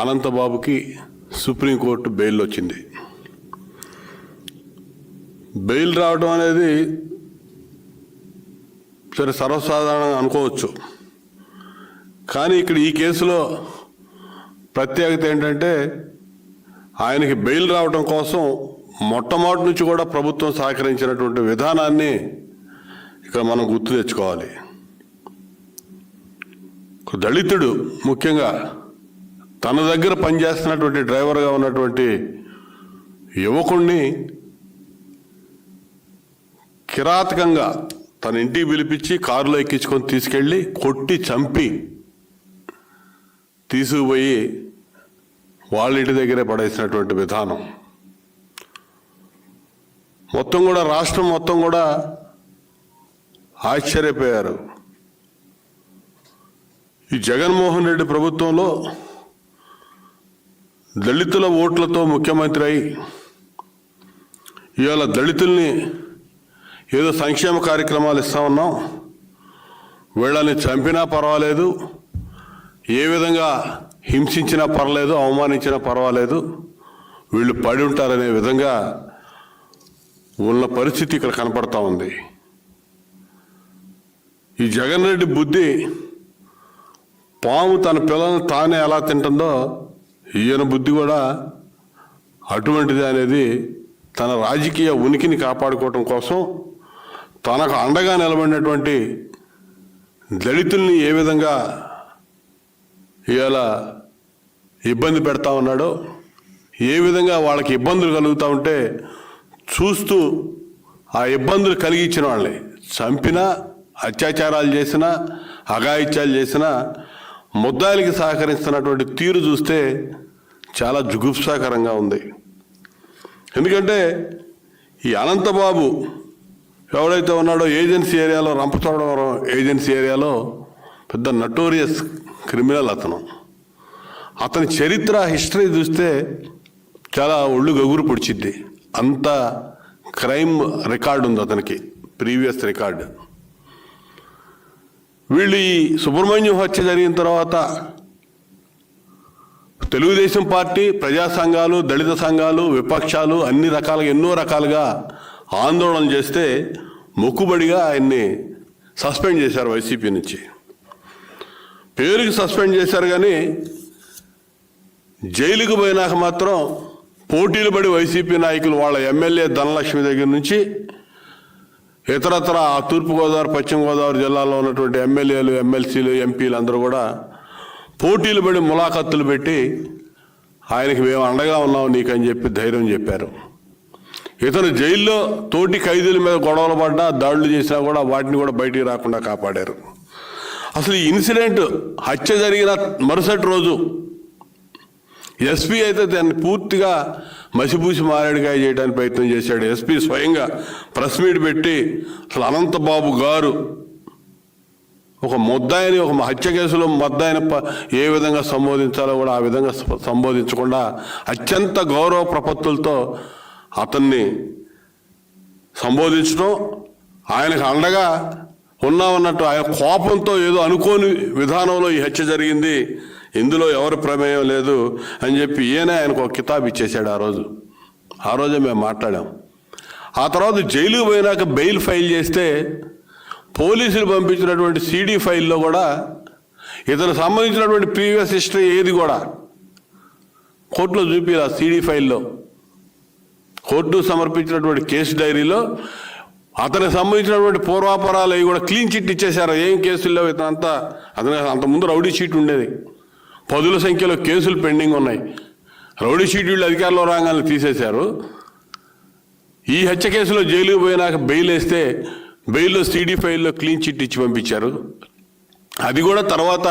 అనంతబాబుకి supreme court bail వచ్చింది. Bail రావడం అనేది సరే సర్వసాధారణంగా అనుకోవచ్చు. కానీ ఇక్కడ ఈ కేసులో ప్రత్యేకత ఏంటంటే ఆయనకి బెయిల్ రావడం కోసం మొట్టమొదటి నుంచి కూడా ప్రభుత్వం సహకరించినటువంటి విధానాన్ని ఇక్కడ మనం గుర్తు తెచ్చుకోవాలి. దళితుడు ముఖ్యంగా తన దగ్గర పనిచేస్తున్నటువంటి డ్రైవర్గా ఉన్నటువంటి యువకుణ్ణి కిరాతకంగా తన ఇంటికి పిలిపించి కారులో ఎక్కించుకొని తీసుకెళ్ళి కొట్టి చంపి తీసుకుపోయి వాళ్ళ ఇంటి దగ్గరే పడేసినటువంటి విధానం. మొత్తం కూడా రాష్ట్రం మొత్తం కూడా ఆశ్చర్యపోయారు. ఈ జగన్మోహన్ రెడ్డి ప్రభుత్వంలో దళితుల ఓట్లతో ముఖ్యమంత్రి అయి ఇవాళ దళితుల్ని ఏదో సంక్షేమ కార్యక్రమాలు ఇస్తా ఉన్నాం. వీళ్ళని చంపినా పర్వాలేదు. ఏ విధంగా హింసించినా పర్లేదు అవమానించినా పర్వాలేదు. వీళ్ళు పడి ఉంటారనే విధంగా ఉన్న పరిస్థితి ఇక్కడ కనపడతా ఉంది. ఈ జగన్ రెడ్డి బుద్ధి పాము తన పిల్లల్ని తానే ఎలా తింటుందో ఈయన బుద్ధి కూడా అటువంటిది అనేది తన రాజకీయ ఉనికిని కాపాడుకోవటం కోసం తనకు అండగా నిలబడినటువంటి దళితుల్ని ఏ విధంగా ఇవాళ ఇబ్బంది పెడతా ఉన్నాడో ఏ విధంగా వాళ్ళకి ఇబ్బందులు కలుగుతూ ఉంటే చూస్తూ ఆ ఇబ్బందులు కలిగించిన వాళ్ళని చంపినా అత్యాచారాలు చేసినా అఘాయిత్యాలు చేసినా ముద్దాయిలకి సహకరిస్తున్నటువంటి తీరు చూస్తే చాలా జుగుప్సాకరంగా ఉంది. ఎందుకంటే ఈ అనంతబాబు ఎవడైతే ఉన్నాడో ఏజెన్సీ ఏరియాలో రంపచోడవరం ఏజెన్సీ ఏరియాలో పెద్ద నటోరియస్ క్రిమినల్ అతను. అతని చరిత్ర హిస్టరీ చూస్తే చాలా ఒళ్ళు గగురు పొడిచిద్ది. అంత క్రైమ్ రికార్డు ఉంది అతనికి ప్రీవియస్ రికార్డు. వీళ్ళు ఈ సుబ్రహ్మణ్యం హత్య జరిగిన తర్వాత తెలుగుదేశం పార్టీ ప్రజా సంఘాలు దళిత సంఘాలు విపక్షాలు అన్ని రకాలుగా ఎన్నో రకాలుగా ఆందోళన చేస్తే మొక్కుబడిగా ఆయన్ని సస్పెండ్ చేశారు వైసీపీ నుంచి. పేరుకి సస్పెండ్ చేశారు కానీ జైలుకు పోయినాక మాత్రం పోటీలు పడి వైసీపీ నాయకులు వాళ్ళ ఎమ్మెల్యే ధనలక్ష్మి దగ్గర నుంచి ఇతరత్ర ఆ తూర్పుగోదావరి పశ్చిమ గోదావరి జిల్లాలో ఉన్నటువంటి ఎమ్మెల్యేలు ఎమ్మెల్సీలు ఎంపీలు అందరూ కూడా పోటీలు పడి ములాఖత్తులు పెట్టి ఆయనకి మేము అండగా ఉన్నాం నీకని చెప్పి ధైర్యం చెప్పారు. ఇతను జైల్లో తోటి ఖైదీల మీద గొడవలు పడ్డా దాడులు చేసినా కూడా వాటిని కూడా బయటికి రాకుండా కాపాడారు. అసలు ఈ ఇన్సిడెంట్ హత్య జరిగిన మరుసటి రోజు ఎస్పీ అయితే దాన్ని పూర్తిగా మసిపూసి మారేడుకాయ చేయడానికి ప్రయత్నం చేశాడు. ఎస్పీ స్వయంగా ప్రెస్ మీట్ పెట్టి అసలు అనంతబాబు గారు ఒక ముద్దాయిని ఒక హత్య కేసులో ముద్దాయిని ప- ఏ విధంగా సంబోధించాలో కూడా ఆ విధంగా సంబోధించకుండా అత్యంత గౌరవ ప్రపత్తులతో అతన్ని సంబోధించడం ఆయనకు అండగా ఉన్నామన్నట్టు ఆయన కోపంతో ఏదో అనుకోని విధానంలో ఈ హత్య జరిగింది ఇందులో ఎవరి ప్రమేయం లేదు అని చెప్పి ఈయనే ఆయనకు ఒక కితాబ్ ఇచ్చేశాడు ఆ రోజు. ఆ రోజే మేము మాట్లాడాం. ఆ తర్వాత జైలుకు పోయినాక బెయిల్ ఫైల్ చేస్తే పోలీసులు పంపించినటువంటి సీడీ ఫైల్లో కూడా ఇతను సంబంధించినటువంటి ప్రీవియస్ హిస్టరీ ఏది కూడా కోర్టులో చూపి ఆ సీడీ ఫైల్లో. కోర్టు సమర్పించినటువంటి కేసు డైరీలో అతనికి సంబంధించినటువంటి పూర్వాపరాలు అవి కూడా క్లీన్ చిట్ ఇచ్చేశారు. ఏం కేసుల్లో ఇతనంతా అతని అంత ముందు రౌడీ షీట్ ఉండేది. పదుల సంఖ్యలో కేసులు పెండింగ్ ఉన్నాయి. రౌడీ షీట్ వీళ్ళు అధికారంలో రాగానే తీసేశారు. ఈ హత్య కేసులో జైలుకు పోయినాక బెయిల్ వేస్తే బెయిల్లో సీడీ ఫైల్లో క్లీన్ చిట్ ఇచ్చి పంపించారు. అది కూడా తర్వాత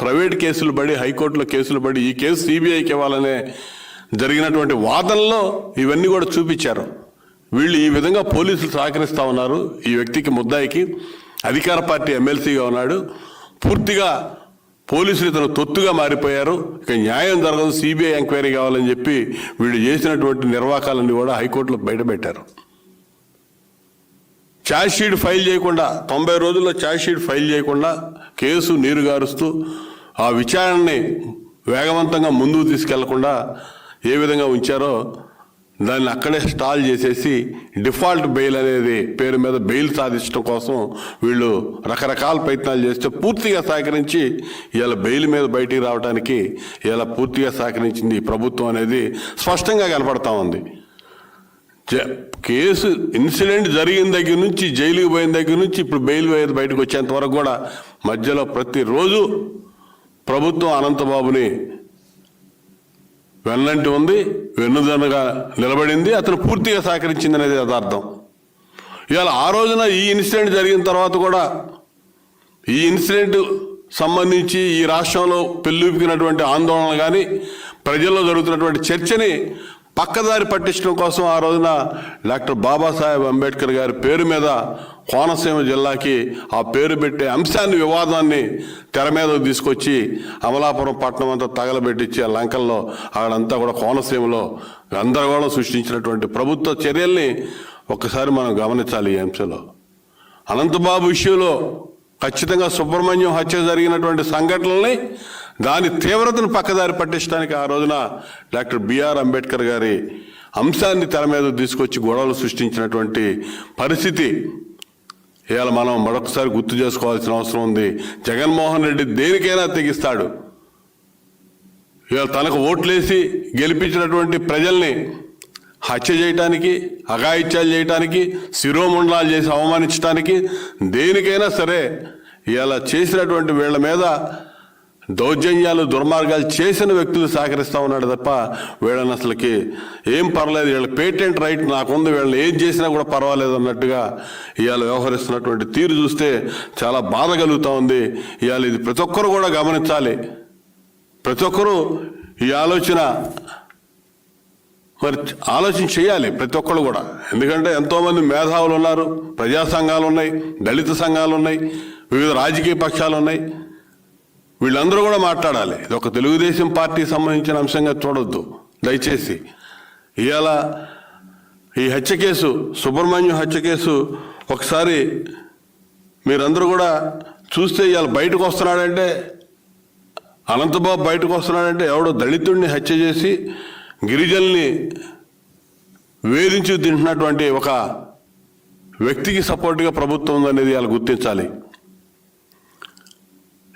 ప్రైవేట్ కేసులు పడి హైకోర్టులో కేసులు పడి ఈ కేసు సిబిఐకి ఇవ్వాలనే జరిగినటువంటి వాదనలో ఇవన్నీ కూడా చూపించారు. వీళ్ళు ఈ విధంగా పోలీసులు సహకరిస్తూ ఉన్నారు. ఈ వ్యక్తికి ముద్దాయికి అధికార పార్టీ ఎమ్మెల్సీగా ఉన్నాడు. పూర్తిగా పోలీసులు ఇతను తొత్తుగా మారిపోయారు. ఇక న్యాయం జరగదు సిబిఐ ఎంక్వైరీ కావాలని చెప్పి వీళ్ళు చేసినటువంటి నిర్వాకాలన్నీ కూడా హైకోర్టులో బయటపెట్టారు. షీట్ ఫైల్ చేయకుండా తొంభై రోజుల్లో షీట్ ఫైల్ చేయకుండా కేసు నీరుగారుస్తూ ఆ విచారణని వేగవంతంగా ముందుకు తీసుకెళ్ళకుండా ఏ విధంగా ఉంచారో దాన్ని అక్కడే స్టాల్ చేసేసి డిఫాల్ట్ బెయిల్ అనేది పేరు మీద బెయిల్ సాధించడం కోసం వీళ్ళు రకరకాల ప్రయత్నాలు చేస్తే పూర్తిగా సహకరించి ఇలా బెయిల్ మీద బయటికి రావడానికి ఇలా పూర్తిగా సహకరించింది ప్రభుత్వం అనేది స్పష్టంగా కనపడతా ఉంది. కేసు ఇన్సిడెంట్ జరిగిన దగ్గర నుంచి జైలుకి పోయిన దగ్గర నుంచి ఇప్పుడు బెయిల్ పోయేది బయటకు వచ్చేంత వరకు కూడా మధ్యలో ప్రతిరోజు ప్రభుత్వం అనంతబాబుని వెన్నంటి ఉంది వెన్నుదన్నుగా నిలబడింది అతను పూర్తిగా సహకరించింది అనేది యథార్థం. ఇవాళ ఆ రోజున ఈ ఇన్సిడెంట్ జరిగిన తర్వాత కూడా ఈ ఇన్సిడెంట్ సంబంధించి ఈ రాష్ట్రంలో పెళ్ళూపికినటువంటి ఆందోళన కానీ ప్రజల్లో జరుగుతున్నటువంటి చర్చని పక్కదారి పట్టించడం కోసం ఆ రోజున డాక్టర్ బాబాసాహెబ్ అంబేద్కర్ గారి పేరు మీద కోనసీమ జిల్లాకి ఆ పేరు పెట్టే అంశాన్ని వివాదాన్ని తెర మీద తీసుకొచ్చి అమలాపురం పట్టణం అంతా తగలబెట్టించి ఆ లంకల్లో అక్కడంతా కూడా కోనసీమలో గందరగోళం సృష్టించినటువంటి ప్రభుత్వ చర్యల్ని ఒక్కసారి మనం గమనించాలి ఈ అంశంలో. అనంతబాబు విషయంలో ఖచ్చితంగా సుబ్రహ్మణ్యం హత్య జరిగినటువంటి సంఘటనల్ని దాని తీవ్రతను పక్కదారి పట్టించడానికి ఆ రోజున డాక్టర్ బిఆర్ అంబేద్కర్ గారి అంశాన్ని తెర మీద తీసుకొచ్చి గొడవలు సృష్టించినటువంటి పరిస్థితి. ఇవాళ మనం మరొకసారి గుర్తు చేసుకోవాల్సిన అవసరం ఉంది. జగన్మోహన్ రెడ్డి దేనికైనా తెగిస్తాడు. ఇవాళ తనకు ఓట్లేసి గెలిపించినటువంటి ప్రజల్ని హత్య చేయటానికి అఘాయిత్యాలు చేయటానికి శిరోమండలాలు చేసి అవమానించడానికి దేనికైనా సరే ఇలా చేసినటువంటి వీళ్ళ మీద దౌర్జన్యాలు దుర్మార్గాలు చేసిన వ్యక్తులు సహకరిస్తా ఉన్నాడు తప్ప వీళ్ళని అసలుకి ఏం పర్లేదు. వీళ్ళ పేటెంట్ రైట్ నాకుంది. వీళ్ళని ఏం చేసినా కూడా పర్వాలేదు అన్నట్టుగా ఇవాళ వ్యవహరిస్తున్నటువంటి తీరు చూస్తే చాలా బాధ కలుగుతూ ఉంది. ఇవాళ ఇది ప్రతి ఒక్కరు కూడా గమనించాలి. ప్రతి ఒక్కరూ ఈ ఆలోచన మరి ఆలోచన చేయాలి ప్రతి ఒక్కరు కూడా. ఎందుకంటే ఎంతోమంది మేధావులు ఉన్నారు ప్రజా సంఘాలు ఉన్నాయి దళిత సంఘాలు ఉన్నాయి వివిధ రాజకీయ పక్షాలు ఉన్నాయి. వీళ్ళందరూ కూడా మాట్లాడాలి. ఇది ఒక తెలుగుదేశం పార్టీకి సంబంధించిన అంశంగా చూడొద్దు. దయచేసి ఇవాళ ఈ హత్య కేసు సుబ్రహ్మణ్యం హత్య కేసు ఒకసారి మీరందరూ కూడా చూస్తే ఇవాళ బయటకు వస్తున్నాడంటే అనంతబాబు బయటకు వస్తున్నాడంటే ఎవడో దళితుడిని హత్య చేసి గిరిజనుల్ని వేధించి తింటున్నటువంటి ఒక వ్యక్తికి సపోర్ట్గా ప్రభుత్వం ఉందనేది ఇవాళ గుర్తించాలి.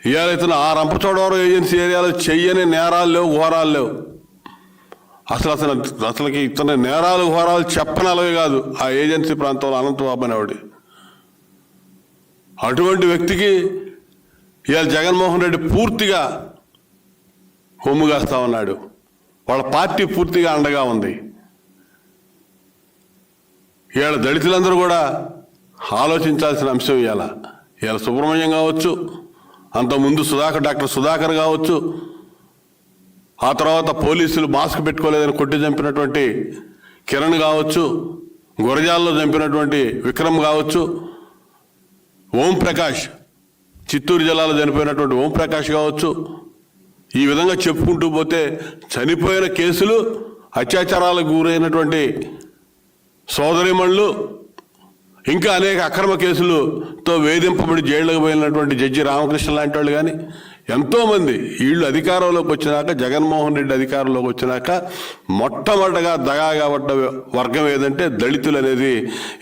ఇవాళ ఆ రంపచోడవరం ఏజెన్సీ ఏరియాలో చెయ్యని నేరాలు లేవు ఘోరాలు లేవు. అసలు అసలు అసలుకి ఇతని నేరాలు ఘోరాలు చెప్పనలవే కాదు. ఆ ఏజెన్సీ ప్రాంతంలో అనంతబాబు అనేవాడి. అటువంటి వ్యక్తికి ఇవాళ జగన్మోహన్ రెడ్డి పూర్తిగా హొమ్ముగాస్తా ఉన్నాడు. వాళ్ళ పార్టీ పూర్తిగా అండగా ఉంది. ఇవాళ దళితులందరూ కూడా ఆలోచించాల్సిన అంశం ఇవాళ. ఇవాళ సుబ్రహ్మణ్యం కావచ్చు అంతకుముందు సుధాకర్ డాక్టర్ సుధాకర్ కావచ్చు. ఆ తర్వాత పోలీసులు మాస్క్ పెట్టుకోలేదని కొట్టి చంపినటువంటి కిరణ్ కావచ్చు గురజాల్లో చంపినటువంటి విక్రమ్ కావచ్చు ఓంప్రకాష్ చిత్తూరు జిల్లాలో చనిపోయినటువంటి ఓంప్రకాష్ కావచ్చు. ఈ విధంగా చెప్పుకుంటూ పోతే చనిపోయిన కేసులు అత్యాచారాలకు గురైనటువంటి సోదరిమణులు ఇంకా అనేక అక్రమ కేసులతో వేధింపబడి జైళ్ళకు పోయినటువంటి జడ్జి రామకృష్ణ లాంటి వాళ్ళు కానీ ఎంతోమంది వీళ్ళు అధికారంలోకి వచ్చినాక జగన్మోహన్ రెడ్డి అధికారంలోకి వచ్చినాక మొట్టమొదటగా దగాగా పడ్డ వర్గం ఏదంటే దళితులు అనేది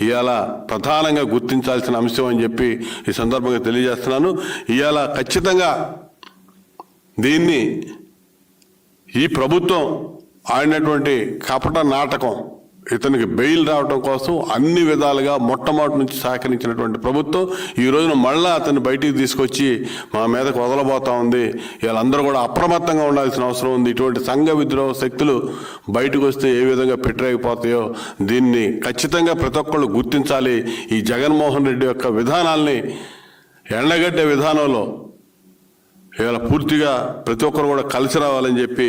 ఇవాళ ప్రధానంగా గుర్తించాల్సిన అంశం అని చెప్పి ఈ సందర్భంగా తెలియజేస్తున్నాను. ఇవాళ ఖచ్చితంగా దీన్ని ఈ ప్రభుత్వం ఆడినటువంటి కపట నాటకం ఇతనికి బెయిల్ రావడం కోసం అన్ని విధాలుగా మొట్టమొదటి నుంచి సహకరించినటువంటి ప్రభుత్వం ఈ రోజున మళ్ళా అతన్ని బయటికి తీసుకొచ్చి మా మీదకు వదలబోతా ఉంది. వీళ్ళందరూ కూడా అప్రమత్తంగా ఉండాల్సిన అవసరం ఉంది. ఇటువంటి సంఘ విద్రోహ శక్తులు బయటకు వస్తే ఏ విధంగా పెట్టలేకపోతాయో దీన్ని ఖచ్చితంగా ప్రతి ఒక్కళ్ళు గుర్తించాలి. ఈ జగన్మోహన్ రెడ్డి యొక్క విధానాల్ని ఎండగడ్డే విధానంలో ఇవాళ పూర్తిగా ప్రతి ఒక్కరు కూడా కలిసి రావాలని చెప్పి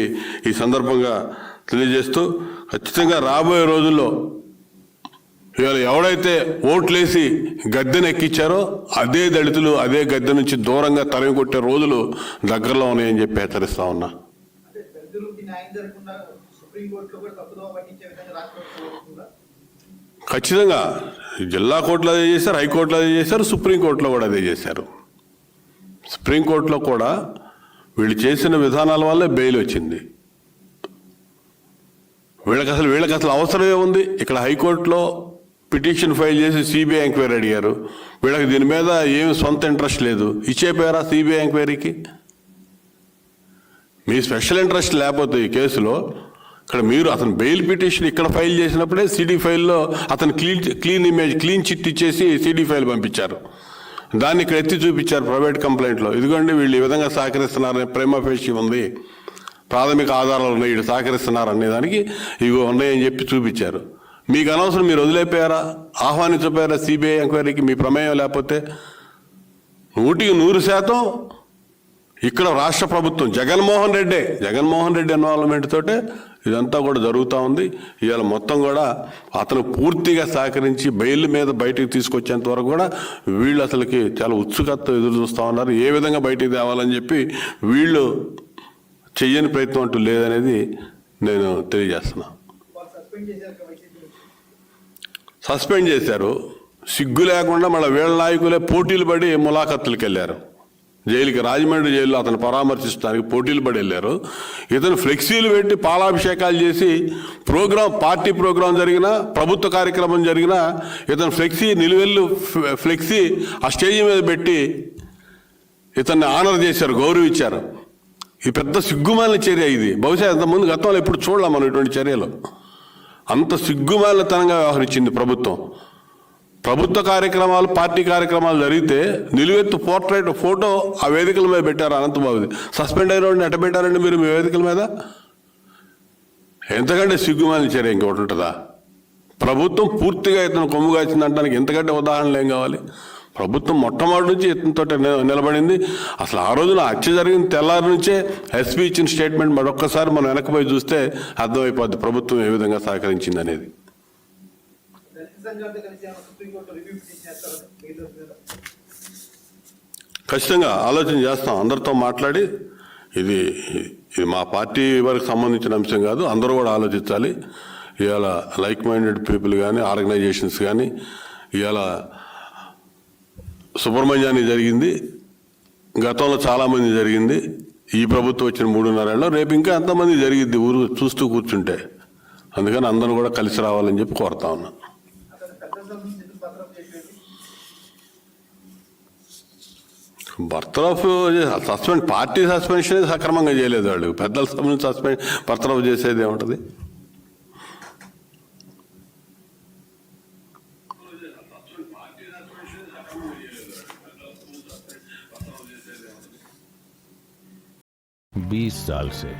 ఈ సందర్భంగా తెలియజేస్తూ ఖచ్చితంగా రాబోయే రోజుల్లో ఇవాళ ఎవడైతే ఓట్లేసి గద్దెను ఎక్కించారో అదే దళితులు అదే గద్దె నుంచి దూరంగా తరిమి కొట్టే రోజులు దగ్గరలో ఉన్నాయని చెప్పి హెచ్చరిస్తా ఉన్నా? ఖచ్చితంగా జిల్లా కోర్టులో అదే చేశారు హైకోర్టులో అదే చేశారు సుప్రీంకోర్టులో కూడా అదే చేశారు. సుప్రీంకోర్టులో కూడా వీళ్ళు చేసిన విధానాల వల్లే బెయిల్ వచ్చింది. వీళ్ళకి అసలు వీళ్ళకి అసలు అవసరమే ఉంది. ఇక్కడ హైకోర్టులో పిటిషన్ ఫైల్ చేసి సిబిఐ ఎంక్వైరీ అడిగారు. వీళ్ళకి దీని మీద ఏమి సొంత ఇంట్రెస్ట్ లేదు. ఇచ్చేపోయారా సిబిఐ ఎంక్వైరీకి? మీ స్పెషల్ ఇంట్రెస్ట్ లేకపోతే ఈ కేసులో ఇక్కడ మీరు అతను బెయిల్ పిటిషన్ ఇక్కడ ఫైల్ చేసినప్పుడే సిడి ఫైల్లో అతను clean clean image clean chit ఇచ్చేసి సిడి ఫైల్ పంపించారు. దాన్ని ఇక్కడ ఎత్తి చూపించారు ప్రైవేట్ కంప్లైంట్లో. ఇదిగోండి వీళ్ళు ఈ విధంగా సహకరిస్తున్నారనే ప్రేమ ఫేషి ఉంది. ప్రాథమిక ఆధారాలు ఉన్నాయి వీళ్ళు సహకరిస్తున్నారు అనేదానికి ఇవి ఉన్నాయని చెప్పి చూపించారు. మీకు అనవసరం మీరు వదిలేపోయారా? ఆహ్వానించపోయారా సిబిఐ ఎంక్వైరీకి మీ ప్రమేయం లేకపోతే? నూటికి నూరు శాతం ఇక్కడ రాష్ట్ర ప్రభుత్వం జగన్మోహన్ రెడ్డే జగన్మోహన్ రెడ్డి ఇన్వాల్వ్మెంట్ తోటే ఇదంతా కూడా జరుగుతూ ఉంది. ఇవాళ మొత్తం కూడా అతను పూర్తిగా సహకరించి బెయిల్ మీద బయటికి తీసుకొచ్చేంత వరకు కూడా వీళ్ళు అసలుకి చాలా ఉత్సుకత ఎదురు చూస్తూ ఉన్నారు. ఏ విధంగా బయటికి తేవాలని చెప్పి వీళ్ళు చెయ్యని ప్రయత్నం అంటూ లేదనేది నేను తెలియజేస్తున్నా. సస్పెండ్ చేశారు. సిగ్గు లేకుండా మళ్ళీ వీళ్ళ నాయకులే పోటీలు పడి ములాఖత్తులకు వెళ్ళారు. జైలుకి రాజమండ్రి జైల్లో అతను పరామర్శిస్తానికి పోటీలు పడి వెళ్ళారు. ఇతను ఫ్లెక్సీలు పెట్టి పాలాభిషేకాలు చేసి ప్రోగ్రాం పార్టీ ప్రోగ్రాం జరిగినా ప్రభుత్వ కార్యక్రమం జరిగినా ఇతను ఫ్లెక్సీ నిలువెల్లు ఫ్లెక్సీ ఆ స్టేజ్ మీద పెట్టి ఇతన్ని ఆనర్ చేశారు గౌరవించారు. ఈ పెద్ద సిగ్గుమాలిన చర్య ఇది. బహుశా ఇంతకుముందు గతంలో ఎప్పుడు చూడలేం మనం ఇటువంటి చర్యలు. అంత సిగ్గుమాలినతనంగా వ్యవహరించింది ప్రభుత్వం. ప్రభుత్వ కార్యక్రమాలు పార్టీ కార్యక్రమాలు జరిగితే నిలువెత్తు పోర్ట్రేట్ ఫోటో ఆ వేదికల మీద పెట్టారు అనంతబాబుది సస్పెండ్ అయిన వాడిని ఎట్ట పెట్టారండి మీరు మీ వేదికల మీద? ఎంతకంటే సిగ్గుమాలిన చర్య ఇంకొకటి ఉంటుందా? ప్రభుత్వం పూర్తిగా ఇతను కొమ్ముగా ఇచ్చిందంటానికి ఎంతకంటే ఉదాహరణలు ఏం కావాలి? ప్రభుత్వం మొట్టమొదటి నుంచి ఇతనితో నిలబడింది. అసలు ఆ రోజున హత్య జరిగిన తెల్లారి నుంచే ఎస్పీ ఇచ్చిన స్టేట్మెంట్ మరొక్కసారి మనం వెనకపోయి చూస్తే అర్థమైపోద్ది ప్రభుత్వం ఏ విధంగా సహకరించింది అనేది. ఖచ్చితంగా ఆలోచన చేస్తాం. అందరితో మాట్లాడి ఇది ఇది మా పార్టీ వారికి సంబంధించిన అంశం కాదు అందరూ కూడా ఆలోచించాలి. ఇవాళ లైక్ మైండెడ్ పీపుల్ కానీ ఆర్గనైజేషన్స్ కానీ ఇవాళ సుబ్రహ్మణ్యానికి జరిగింది. గతంలో చాలామంది జరిగింది. ఈ ప్రభుత్వం వచ్చిన మూడున్నరేళ్ళలో రేపు ఇంకా ఎంతమంది జరిగిద్ది ఊరు చూస్తూ కూర్చుంటే. అందుకని అందరూ కూడా కలిసి రావాలని చెప్పి కోరుతా ఉన్నా. అతను బర్తరఫ్ సస్పెండ్ పార్టీ సస్పెన్షన్ సక్రమంగా చేయలేదు వాళ్ళు. పెద్దల సంబంధించి సస్పెండ్ బర్తరఫ్ చేసేది ఏముంటుంది? ચાલશે